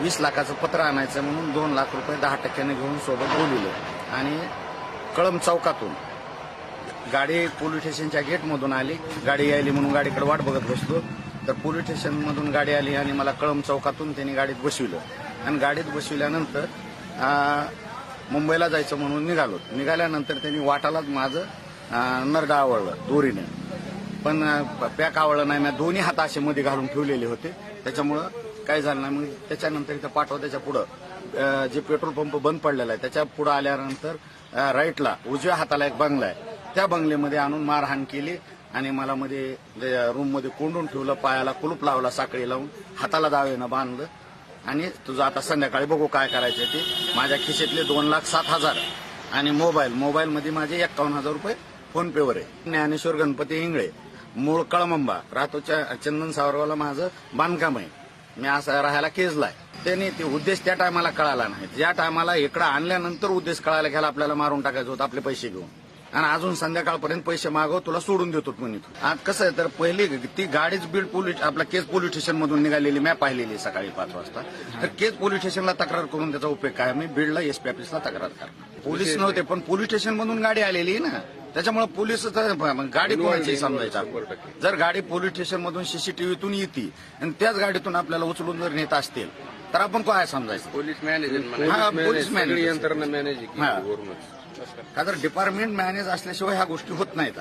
वीस लाखाचं पत्र आणायचं म्हणून दोन लाख रुपये दहा टक्क्याने घेऊन सोबत बोलवलं. आणि कळम चौकातून गाडी पोलीस स्टेशनच्या गेटमधून आली. गाडी यायली म्हणून गाडीकडे वाट बघत बसलो. तर पोलीस स्टेशनमधून गाडी आली आणि मला कळम चौकातून त्यांनी गाडीत बसविलं. आणि गाडीत बसविल्यानंतर मुंबईला जायचं म्हणून निघालो. निघाल्यानंतर त्यांनी वाटालाच माझं नरडा आवळलं दोरीने. पण पॅक आवळलं नाही मी दोन्ही हात असे मध्ये घालून ठेवलेले होते. त्याच्यामुळं काय झालं नाही मग त्याच्यानंतर इथं पाठवा त्याच्या पुढं. जे पेट्रोल पंप बंद पडलेला आहे त्याच्या पुढं आल्यानंतर राईटला उजव्या हाताला एक बंगला आहे. त्या बंगल्यामध्ये आणून मारहाण केली आणि मला मध्ये रूममध्ये कोंडून ठेवलं पायाला कुलूप लावला साखळी लावून. हाताला दावेनं बांधलं. आणि तुझं आता संध्याकाळी बघू काय करायचं ते. माझ्या खिशेतले दोन लाख सात हजार आणि मोबाईल मोबाईलमध्ये माझे एक्कावन्न हजार रुपये फोन पेवर आहे. ज्ञानेश्वर गणपती इंगळे मूळ कळमंबा राहतोच्या चंदन सावरवाला माझं बांधकाम आहे. मी असं राहायला केजलाय त्यांनी ते उद्देश त्या टायमाला कळाला नाही. ज्या टायमाला इकडं आणल्यानंतर उद्देश कळायला घ्यायला आपल्याला मारून टाकायचं होतं आपले पैसे घेऊन. आणि अजून संध्याकाळपर्यंत पैसे मागव तुला सोडून देतो म्हणे तू आज कसं आहे तर पहिली ती गाडीच बीड पोलीस आपला केज पोलीस स्टेशन मधून निघालेली मी पाहिलेली सकाळी पाच वाजता. तर केज पोलीस स्टेशनला तक्रार करून त्याचा उपयोग काय? मी बीडला एसपी ऑफिसला तक्रार करणार. पोलीस नव्हते पण पोलीस स्टेशन मधून गाडी आलेली ना. त्याच्यामुळे पोलीस गाडी कोणाची समजायचं आपण. जर गाडी पोलीस स्टेशन मधून सीसीटीव्हीतून येते आणि त्याच गाडीतून आपल्याला उचलून जर नेत असतील तर आपण काय समजायचं पोलीस मॅनेजर हा, पोलीस मॅनेजर. यंत्रणा मॅनेज हा. का तर डिपार्टमेंट मॅनेज असल्याशिवाय ह्या गोष्टी होत नाहीत